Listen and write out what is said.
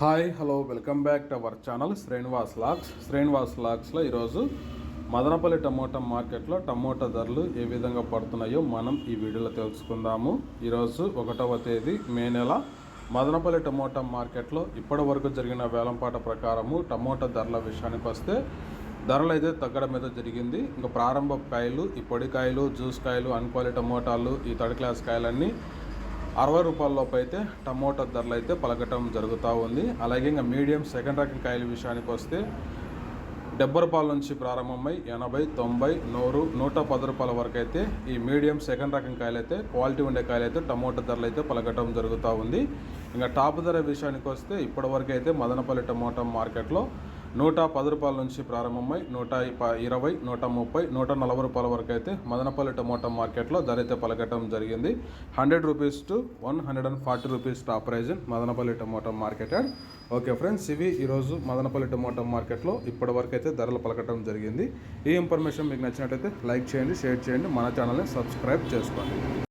Hi hello welcome back to our channel Srinivas lakhs Srinivas లాక్స్లో ఈరోజు Madanapalle tomato మార్కెట్లో టమోటా ధరలు ఏ విధంగా పడుతున్నాయో మనం ఈ వీడియోలో తెలుసుకుందాము. ఈరోజు ఒకటవ తేదీ మే నెల. మదనపల్లి టమోటా మార్కెట్లో ఇప్పటి వరకు జరిగిన వేలంపాట ప్రకారము టమోటా ధరల విషయానికి వస్తే ధరలు అయితే తగ్గడం మీద జరిగింది. ఇంకా ప్రారంభ కాయలు ఈ పొడి కాయలు జ్యూస్ కాయలు అన్క్వాలి టమోటాలు ఈ థర్డ్ క్లాస్ కాయలన్నీ అరవై రూపాయల లోపు అయితే టమోటా ధరలు అయితే పలకటం జరుగుతూ ఉంది. అలాగే ఇంకా మీడియం సెకండ్ రకం కాయల విషయానికి వస్తే డెబ్బై రూపాయల నుంచి ప్రారంభమై ఎనభై తొంభై నూరు నూట పది రూపాయల వరకు అయితే ఈ మీడియం సెకండ్ రకం కాయలు అయితే క్వాలిటీ ఉండే కాయలు అయితే టమోటా ధరలు అయితే పలకటం జరుగుతూ ఉంది. ఇంకా టాప్ ధర విషయానికి వస్తే ఇప్పటివరకు అయితే మదనపల్లి టమోటా మార్కెట్లో నూట పది రూపాయల నుంచి ప్రారంభమై నూట ఇరవై నూట ముప్పై నూట నలభై రూపాయల వరకు అయితే మదనపల్లి టమోటా మార్కెట్లో ధర అయితే పలకటం జరిగింది. Hundred rupees to one hundred and forty rupees top price Madanapalle tomato market yard. Okay friends ఇవి ఈరోజు మదనపల్లి టమోటా మార్కెట్లో ఇప్పటి వరకు అయితే ధరలు పలకటం జరిగింది. ఈ ఇన్ఫర్మేషన్ మీకు నచ్చినట్టయితే లైక్ చేయండి షేర్ చేయండి మన ఛానల్ని సబ్స్క్రైబ్ చేసుకోండి.